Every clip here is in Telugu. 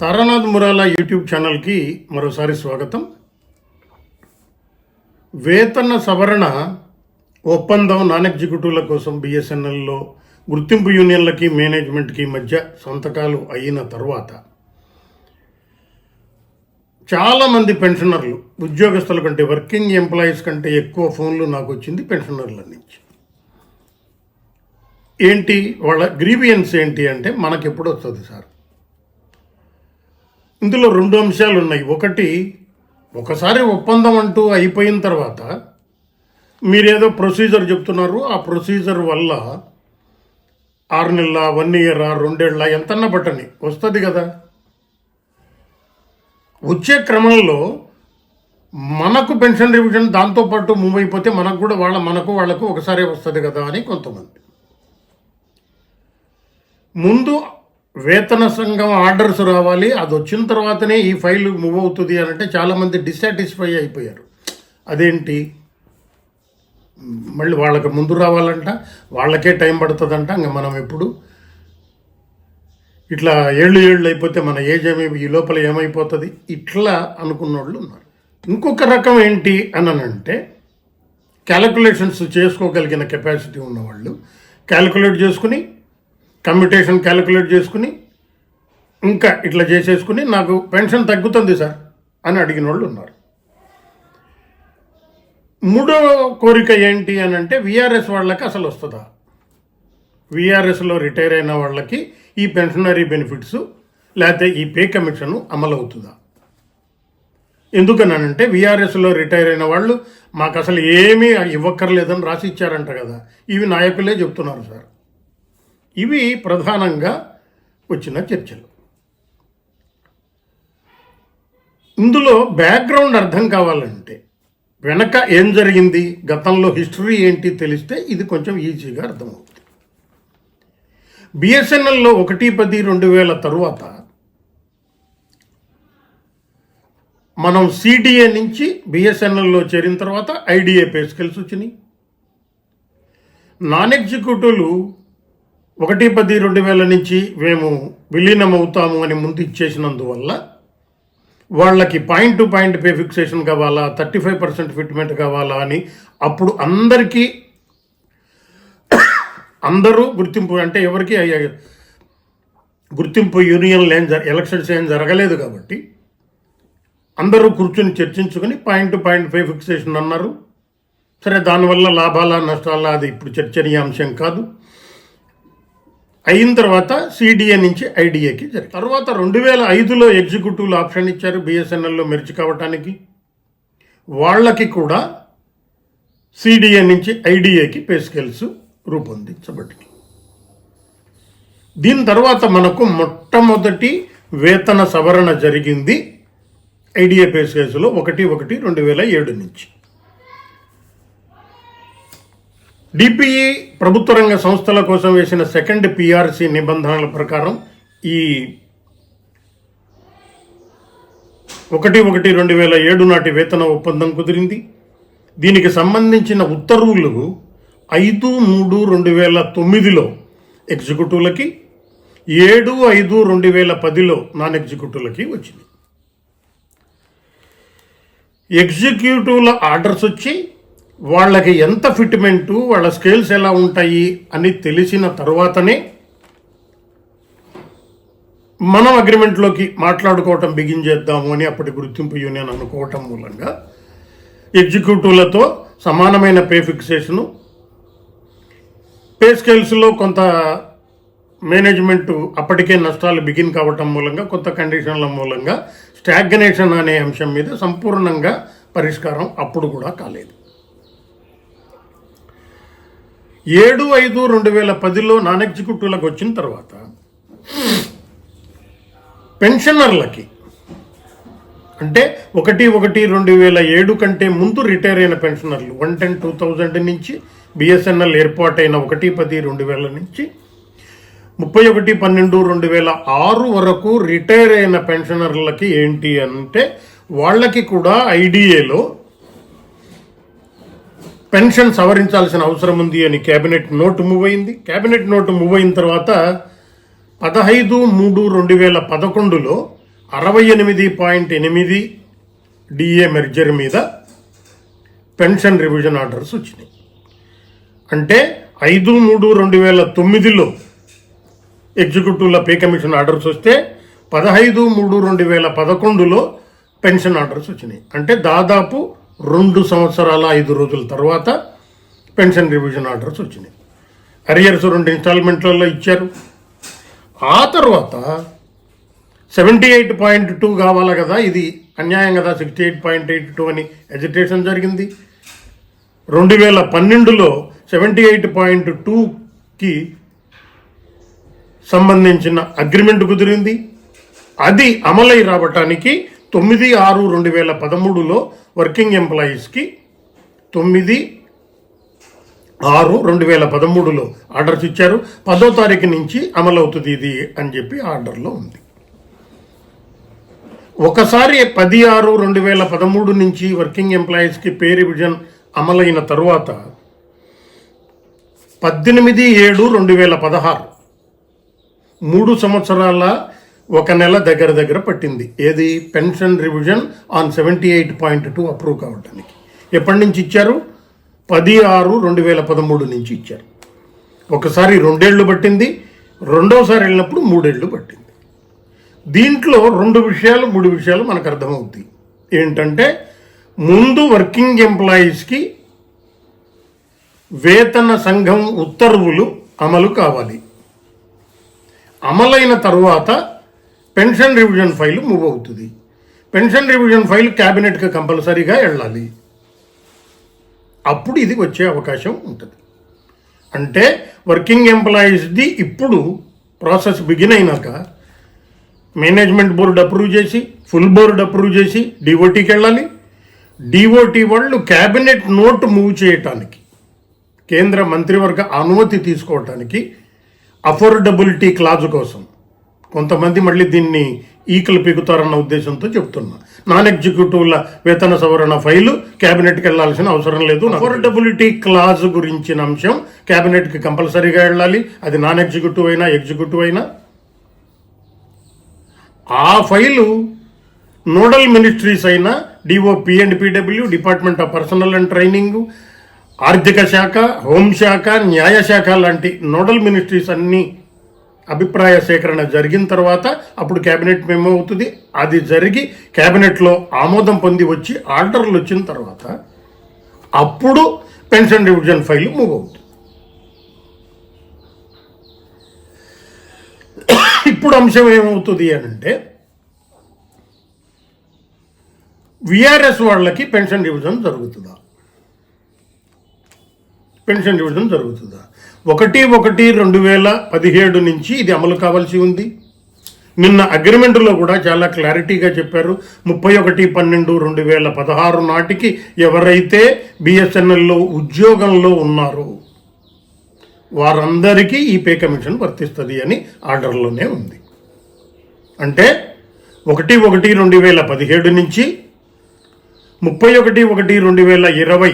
తారానాథ్ మురాలా యూట్యూబ్ ఛానల్కి మరోసారి స్వాగతం. వేతన సవరణ ఒప్పందం నాన్ ఎగ్జిక్యూటివ్ల కోసం బిఎస్ఎన్ఎల్లో గుర్తింపు యూనియన్లకి మేనేజ్మెంట్కి మధ్య సంతకాలు అయిన తర్వాత చాలామంది పెన్షనర్లు ఉద్యోగస్తుల కంటే వర్కింగ్ ఎంప్లాయీస్ కంటే ఎక్కువ ఫోన్లు నాకు వచ్చింది పెన్షనర్ల నుంచి. ఏంటి? వాళ్ళ గ్రీవియన్స్ ఏంటి అంటే మనకెప్పుడు వస్తుంది సార్? ఇందులో రెండు అంశాలు ఉన్నాయి ఒకటి ఒకసారి ఒప్పందం అంటూ అయిపోయిన తర్వాత మీరేదో ప్రొసీజర్ చెప్తున్నారు. ఆ ప్రొసీజర్ వల్ల ఆరు నెలల వన్ ఇయర్ రెండేళ్ళ ఎంతన్నా పట్టని వస్తుంది కదా. వచ్చే క్రమంలో మనకు పెన్షన్ రివిజన్ దాంతోపాటు మూవ్ అయిపోతే మనకు కూడా వాళ్ళ మనకు వాళ్ళకు ఒకసారి వస్తుంది కదా అని కొంతమంది. ముందు వేతన సంఘం ఆర్డర్స్ రావాలి అది వచ్చిన తర్వాతనే ఈ ఫైల్ మూవ్ అవుతుంది అని అంటే చాలామంది డిస్సాటిస్ఫై అయిపోయారు. అదేంటి? మళ్ళీ వాళ్ళకి ముందు రావాలంట వాళ్ళకే టైం పడుతుందంట ఇంకా మనం ఎప్పుడు? ఇట్లా ఏళ్ళు ఏళ్ళు అయిపోతే మన ఏజ్ ఏమై ఈ లోపల ఏమైపోతుంది? ఇట్లా అనుకున్న వాళ్ళు ఉన్నారు. ఇంకొక రకం ఏంటి అని అంటే క్యాలిక్యులేషన్స్ చేసుకోగలిగిన కెపాసిటీ ఉన్నవాళ్ళు క్యాలిక్యులేట్ చేసుకుని కమ్యూటేషన్ క్యాలిక్యులేట్ చేసుకుని ఇంకా ఇట్లా చేసేసుకుని నాకు పెన్షన్ తగ్గుతుంది సార్ అని అడిగిన వాళ్ళు ఉన్నారు. మూడో కోరిక ఏంటి అని అంటే విఆర్ఎస్ వాళ్ళకి అసలు వస్తుందా? విఆర్ఎస్లో రిటైర్ అయిన వాళ్ళకి ఈ పెన్షనరీ బెనిఫిట్స్ లేకపోతే ఈ పే కమిషన్ అమలు అవుతుందా? ఎందుకనంటే విఆర్ఎస్లో రిటైర్ అయిన వాళ్ళు మాకు అసలు ఏమీ ఇవ్వక్కర్లేదని రాసి ఇచ్చారంట కదా. ఇవి నాయకులే చెప్తున్నారు సార్. ఇవి ప్రధానంగా వచ్చిన చర్చలు. ఇందులో బ్యాక్గ్రౌండ్ అర్థం కావాలంటే వెనక ఏం జరిగింది గతంలో హిస్టరీ ఏంటి తెలిస్తే ఇది కొంచెం ఈజీగా అర్థమవుతుంది. బిఎస్ఎన్ఎల్లో ఒకటి పది రెండు వేల తరువాత మనం సిడిఏ నుంచి బిఎస్ఎన్ఎల్లో చేరిన తర్వాత ఐడిఏ పేస్కెల్స్ వచ్చినాయి. నాన్ ఎగ్జిక్యూటివ్లు ఒకటి పది రెండు వేల నుంచి మేము విలీనం అవుతాము అని ముందు ఇచ్చేసినందువల్ల వాళ్ళకి point to point pay fixation కావాలా థర్టీ ఫైవ్ పర్సెంట్ ఫిట్మెంట్ కావాలా అని అప్పుడు అందరికీ అందరూ గుర్తింపు అంటే ఎవరికి గుర్తింపు యూనియన్లు ఏం జర ఎలక్షన్స్ ఏం జరగలేదు కాబట్టి అందరూ కూర్చుని చర్చించుకొని point to point pay fixation అన్నారు. సరే దానివల్ల లాభాల నష్టాల అది ఇప్పుడు చర్చనీయాంశం కాదు. అయిన తర్వాత సిడిఏ నుంచి ఐడిఏకి జరిగింది. తర్వాత రెండు వేల ఐదులో ఎగ్జిక్యూటివ్లు ఆప్షన్ ఇచ్చారు బిఎస్ఎన్ఎల్లో మెర్జ్ కావటానికి. వాళ్ళకి కూడా సిడిఏ నుంచి ఐడిఏకి పే స్కేల్స్ రూపొందించబడి దీని తర్వాత మనకు మొట్టమొదటి వేతన సవరణ జరిగింది ఐడిఏ పే స్కేల్స్లో ఒకటి ఒకటి రెండు వేల ఏడు నుంచి. డిపిఈ ప్రభుత్వ రంగ సంస్థల కోసం వేసిన సెకండ్ పిఆర్సి నిబంధనల ప్రకారం ఈ ఒకటి ఒకటి రెండు వేల ఏడు నాటి వేతన ఒప్పందం కుదిరింది. దీనికి సంబంధించిన ఉత్తర్వులు ఐదు మూడు రెండు వేల తొమ్మిదిలో ఎగ్జిక్యూటివ్లకి ఏడు ఐదు రెండు వేల పదిలో నాన్ ఎగ్జిక్యూటివ్లకి వచ్చింది. ఎగ్జిక్యూటివ్ల ఆర్డర్స్ వచ్చి వాళ్ళకి ఎంత ఫిట్మెంటు వాళ్ళ స్కేల్స్ ఎలా ఉంటాయి అని తెలిసిన తర్వాతనే మనం అగ్రిమెంట్లోకి మాట్లాడుకోవటం బిగించేద్దాము అని అప్పటి గుర్తింపు యూనియన్ అనుకోవటం మూలంగా ఎగ్జిక్యూటివ్లతో సమానమైన పే ఫిక్సేషను పే స్కేల్స్లో కొంత మేనేజ్మెంట్ అప్పటికే నష్టాలు బిగిన్ కావటం మూలంగా కొత్త కండిషన్ల మూలంగా స్టాగ్నేషన్ అనే అంశం మీద సంపూర్ణంగా పరిష్కారం అప్పుడు కూడా కాలేదు. ఏడు ఐదు రెండు వేల పదిలో నాన్ ఎగ్జిక్యూటివ్లకు వచ్చిన తర్వాత పెన్షనర్లకి అంటే ఒకటి ఒకటి రెండు వేల ఏడు కంటే ముందు రిటైర్ అయిన పెన్షనర్లు వన్ టెన్ టూ థౌజండ్ నుంచి బిఎస్ఎన్ఎల్ ఏర్పాటైన ఒకటి పది రెండు వేల నుంచి ముప్పై ఒకటి పన్నెండు రెండు వేల ఆరు వరకు రిటైర్ అయిన పెన్షనర్లకి ఏంటి అంటే వాళ్ళకి కూడా ఐడిఏలో పెన్షన్ సవరించాల్సిన అవసరం ఉంది అని కేబినెట్ నోటు మూవ్ అయింది కేబినెట్ నోటు మూవ్ అయిన తర్వాత పదహైదు మూడు రెండు వేల పదకొండులో అరవై ఎనిమిది పాయింట్ ఎనిమిది డిఏ మెర్జర్ మీద పెన్షన్ రివిజన్ ఆర్డర్స్ వచ్చినాయి. అంటే ఐదు మూడు రెండు వేల తొమ్మిదిలో ఎగ్జిక్యూటివ్ల పే కమిషన్ ఆర్డర్స్ వస్తే పదహైదు మూడు రెండు వేల పదకొండులో పెన్షన్ ఆర్డర్స్ వచ్చినాయి. అంటే దాదాపు రెండు సంవత్సరాల ఐదు రోజుల తర్వాత పెన్షన్ రివిజన్ ఆర్డర్స్ వచ్చినాయి. అరియర్స్ రెండు ఇన్స్టాల్మెంట్లలో ఇచ్చారు. ఆ తర్వాత సెవెంటీ ఎయిట్ పాయింట్ టూ కావాలి కదా ఇది అన్యాయం కదా sixty eight point eight two అని ఎజిటేషన్ జరిగింది. రెండు వేల పన్నెండులో సెవెంటీ ఎయిట్ పాయింట్ టూకి సంబంధించిన అగ్రిమెంట్ కుదిరింది. అది అమలై రావటానికి తొమ్మిది ఆరు రెండు వేల పదమూడులో వర్కింగ్ ఎంప్లాయీస్కి తొమ్మిది ఆరు రెండు వేల పదమూడులో ఆర్డర్స్ ఇచ్చారు. పదో తారీఖు నుంచి అమలవుతుంది ఇది అని చెప్పి ఆర్డర్లో ఉంది. ఒకసారి పది ఆరు రెండు వేల పదమూడు నుంచి వర్కింగ్ ఎంప్లాయీస్కి పే రివిజన్ అమలైన తరువాత పద్దెనిమిది ఏడు రెండు వేల పదహారు మూడు సంవత్సరాల ఒక నెల దగ్గర దగ్గర పట్టింది. ఏది? Pension revision on seventy eight point two approve కావడానికి ఎప్పటి నుంచి ఇచ్చారు? పది ఆరు రెండు వేల పదమూడు నుంచి ఇచ్చారు. ఒకసారి రెండేళ్ళు పట్టింది. రెండోసారి వెళ్ళినప్పుడు మూడేళ్ళు పట్టింది. దీంట్లో రెండు విషయాలు మూడు విషయాలు మనకు అర్థమవుతాయి. ఏంటంటే ముందు వర్కింగ్ ఎంప్లాయీస్కి వేతన సంఘం ఉత్తర్వులు అమలు కావాలి. అమలైన తరువాత పెన్షన్ రివిజన్ ఫైల్ మూవ్ అవుతుంది. పెన్షన్ రివిజన్ ఫైల్ క్యాబినెట్కి కంపల్సరీగా వెళ్ళాలి. అప్పుడు ఇది వచ్చే అవకాశం ఉంటుంది. అంటే వర్కింగ్ ఎంప్లాయీస్ది ఇప్పుడు ప్రాసెస్ బిగిన్ అయినాక మేనేజ్మెంట్ బోర్డు అప్రూవ్ చేసి ఫుల్ బోర్డు అప్రూవ్ చేసి డిఓటీకి వెళ్ళాలి. డిఓటీ వాళ్ళు క్యాబినెట్ నోట్ మూవ్ చేయటానికి కేంద్ర మంత్రివర్గ అనుమతి తీసుకోవటానికి అఫోర్డబిలిటీ క్లాజ్ కోసం కొంతమంది మళ్ళీ దీన్ని ఈకలు పీకుతారన్న ఉద్దేశంతో చెప్తున్నా. నాన్ ఎగ్జిక్యూటివ్ల వేతన సవరణ ఫైలు క్యాబినెట్కి వెళ్ళాల్సిన అవసరం లేదు. అఫోర్డబిలిటీ క్లాజ్ గురించిన అంశం క్యాబినెట్కి కంపల్సరీగా వెళ్ళాలి. అది నాన్ ఎగ్జిక్యూటివ్ అయినా ఎగ్జిక్యూటివ్ అయినా. ఆ ఫైలు నోడల్ మినిస్ట్రీస్ అయినా DOP and PW department of personnel and training ఆర్థిక శాఖ హోంశాఖ న్యాయశాఖ లాంటి నోడల్ మినిస్ట్రీస్ అన్నీ అభిప్రాయ సేకరణ జరిగిన తర్వాత అప్పుడు క్యాబినెట్ మేమో అవుతుంది అది జరిగి క్యాబినెట్లో ఆమోదం పొంది వచ్చి ఆర్డర్లు వచ్చిన తర్వాత అప్పుడు పెన్షన్ రివిజన్ ఫైల్ మూవ్ అవుతుంది ఇప్పుడు అంశం ఏమవుతుంది అని అంటే విఆర్ఎస్ వాళ్ళకి పెన్షన్ డివిజన్ జరుగుతుందా? పెన్షన్ డివిజన్ జరుగుతుందా? ఒకటి ఒకటి రెండు వేల పదిహేడు నుంచి ఇది అమలు కావాల్సి ఉంది. నిన్న అగ్రిమెంట్లో కూడా చాలా క్లారిటీగా చెప్పారు. ముప్పై ఒకటి పన్నెండు రెండు వేల పదహారు నాటికి ఎవరైతే బిఎస్ఎన్ఎల్లో ఉద్యోగంలో ఉన్నారో వారందరికీ ఈ పే కమిషన్ వర్తిస్తుంది అని ఆర్డర్లోనే ఉంది. అంటే ఒకటి ఒకటి రెండు వేల పదిహేడు నుంచి ముప్పై ఒకటి ఒకటి రెండు వేల ఇరవై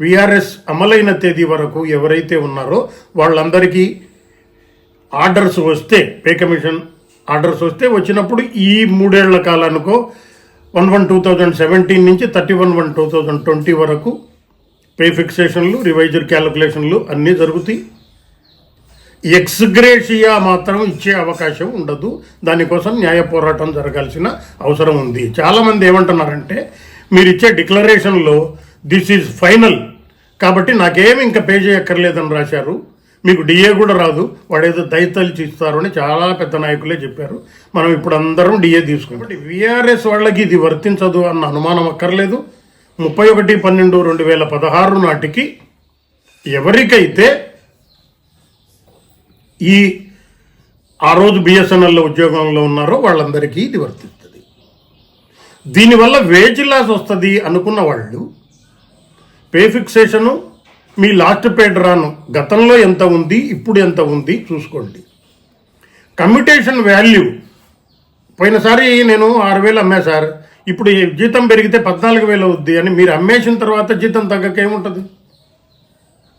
విఆర్ఎస్ అమలైన తేదీ వరకు ఎవరైతే ఉన్నారో వాళ్ళందరికీ ఆర్డర్స్ వస్తే పే కమిషన్ ఆర్డర్స్ వస్తే వచ్చినప్పుడు ఈ మూడేళ్ళ కాలానికో one one two thousand seventeen నుంచి thirty one one two thousand twenty వరకు పే ఫిక్సేషన్లు రివైజర్ క్యాలిక్యులేషన్లు అన్నీ జరుగుతాయి. ఎక్స్గ్రేషియా మాత్రం ఇచ్చే అవకాశం ఉండదు. దానికోసం న్యాయ పోరాటం జరగాల్సిన అవసరం ఉంది. చాలామంది ఏమంటున్నారంటే మీరు ఇచ్చే డిక్లరేషన్లో దిస్ ఈజ్ ఫైనల్. కాబట్టి నాకేమి ఇంకా పే చేయక్కర్లేదని రాశారు. మీకు డిఏ కూడా రాదు. వాడేదో దయతలిచి ఇస్తారు అని చాలా పెద్ద నాయకులే చెప్పారు. మనం ఇప్పుడు అందరం డిఏ తీసుకుంటాం. విఆర్ఎస్ వాళ్ళకి ఇది వర్తించదు అన్న అనుమానం అక్కర్లేదు. ముప్పై ఒకటి పన్నెండు రెండు వేల పదహారు నాటికి ఎవరికైతే ఈ ఆ రోజు బిఎస్ఎన్ఎల్లో ఉద్యోగంలో ఉన్నారో వాళ్ళందరికీ ఇది వర్తిస్తుంది. దీనివల్ల వేజ్ లాస్ వస్తుంది అనుకున్న వాళ్ళు పే ఫిక్సేషను మీ లాస్ట్ పేడ్ రాను. గతంలో ఎంత ఉంది ఇప్పుడు ఎంత ఉంది చూసుకోండి. Commutation value. పోయినసారి నేను ఆరు వేలు అమ్మా సార్. ఇప్పుడు ఈ జీతం పెరిగితే పద్నాలుగు వేలు అవుద్ది అని మీరు అమ్మేసిన తర్వాత జీతం తగ్గక ఏముంటుంది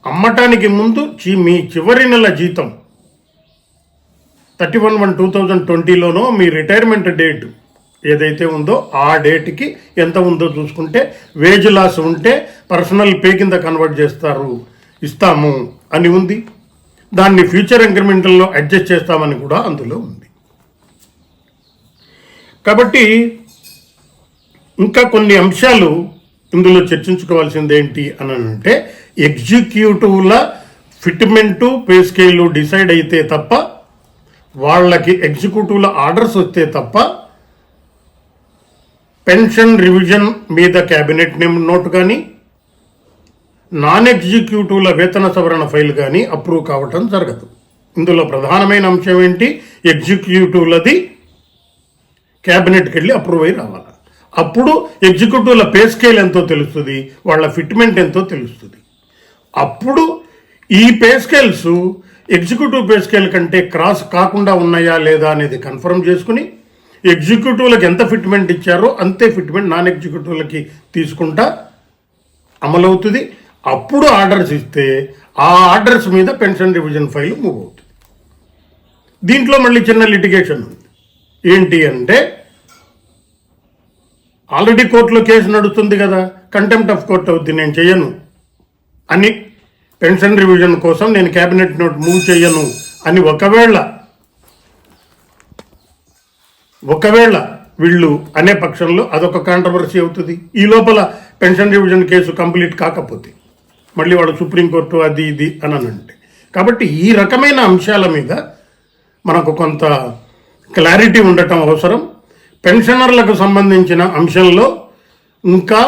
అమ్మటానికి ముందు చి- మీ చివరి నెల జీతం. Thirty one one two thousand ట్వంటీలోనో మీ రిటైర్మెంట్ డేట్. ఏదైతే ఉందో ఆ డేట్కి ఎంత ఉందో చూసుకుంటే వేజ్ లాస్ ఉంటే పర్సనల్ పే కింద కన్వర్ట్ చేస్తారు ఇస్తాము అని ఉంది. దాన్ని ఫ్యూచర్ ఇంక్రిమెంటల్లో అడ్జస్ట్ చేస్తామని కూడా అందులో ఉంది. కాబట్టి ఇంకా కొన్ని అంశాలు ఇందులో చర్చించుకోవాల్సింది ఏంటి అని అంటే ఎగ్జిక్యూటివ్ల ఫిట్మెంటు పే స్కేలు డిసైడ్ అయితే తప్ప వాళ్ళకి ఎగ్జిక్యూటివ్ల ఆర్డర్స్ వస్తే తప్ప పెన్షన్ రివిజన్ మీద క్యాబినెట్ నేమ్ నోట్ కానీ నాన్ ఎగ్జిక్యూటివ్ల వేతన సవరణ ఫైల్ కానీ అప్రూవ్ కావటం జరగదు. ఇందులో ప్రధానమైన అంశం ఏంటి? ఎగ్జిక్యూటివ్లది క్యాబినెట్కి వెళ్ళి అప్రూవ్ అయి రావాలి? అప్పుడు ఎగ్జిక్యూటివ్ల పే స్కేల్ ఎంతో తెలుస్తుంది వాళ్ళ ఫిట్మెంట్ ఎంతో తెలుస్తుంది. అప్పుడు ఈ pay scales executive pay scale కంటే క్రాస్ కాకుండా ఉన్నాయా లేదా అనేది కన్ఫర్మ్ చేసుకుని ఎగ్జిక్యూటివ్లకు ఎంత ఫిట్మెంట్ ఇచ్చారో అంతే ఫిట్మెంట్ నాన్ ఎగ్జిక్యూటివ్లకి తీసుకుంటా అమలవుతుంది. అప్పుడు ఆర్డర్స్ ఇస్తే ఆ ఆర్డర్స్ మీద పెన్షన్ రివిజన్ ఫైల్ మూవ్ అవుతుంది. దీంట్లో మళ్ళీ చిన్న లిటిగేషన్ ఉంది. ఏంటి అంటే ఆల్రెడీ కోర్టులో కేసు నడుస్తుంది కదా కంటెంప్ట్ ఆఫ్ కోర్ట్ అవుద్ది నేను చెయ్యను అని పెన్షన్ రివిజన్ కోసం నేను క్యాబినెట్ నోట్ మూవ్ చేయను అని ఒకవేళ ఒకవేళ వీళ్ళు అనే పక్షంలో అదొక కాంట్రవర్సీ అవుతుంది. ఈ లోపల పెన్షన్ రివిజన్ కేసు కంప్లీట్ కాకపోతే మళ్ళీ వాళ్ళు సుప్రీంకోర్టు అది ఇది అని అంటే కాబట్టి ఈ రకమైన అంశాల మీద మనకు కొంత క్లారిటీ ఉండటం అవసరం. పెన్షనర్లకు సంబంధించిన అంశంలో ఇంకా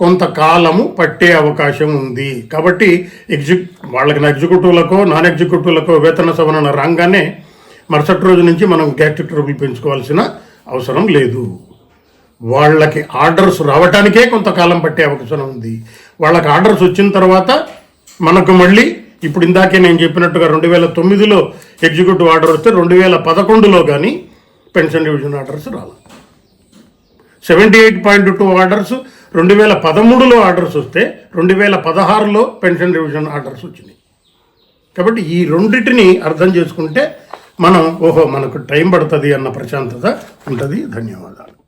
కొంతకాలము పట్టే అవకాశం ఉంది. కాబట్టి ఎగ్జిక్ వాళ్ళకి ఎగ్జిక్యూటివ్లకో నాన్ ఎగ్జిక్యూటివ్లకో వేతన సవరణ రాగానే మరుసటి రోజు నుంచి మనం గ్యాస్ట్రిక్ ట్రబుల్ పెంచుకోవాల్సిన అవసరం లేదు. వాళ్ళకి ఆర్డర్స్ రావటానికే కొంతకాలం పట్టే అవకాశం ఉంది. వాళ్ళకి ఆర్డర్స్ వచ్చిన తర్వాత మనకు మళ్ళీ ఇప్పుడు ఇందాకే నేను చెప్పినట్టుగా రెండు వేల తొమ్మిదిలో ఎగ్జిక్యూటివ్ ఆర్డర్ వస్తే రెండు వేల పదకొండులో కానీ పెన్షన్ డివిజన్ ఆర్డర్స్ రాలి. Seventy eight point two orders రెండు వేల పదమూడులో ఆర్డర్స్ వస్తే రెండు వేల పదహారులో పెన్షన్ రివిజన్ ఆర్డర్స్ వచ్చినాయి. కాబట్టి ఈ రెండింటిని అర్థం చేసుకుంటే మనం ఓహో మనకు టైం పడుతుంది అన్న ప్రశాంతత ఉంటుంది. ధన్యవాదాలు.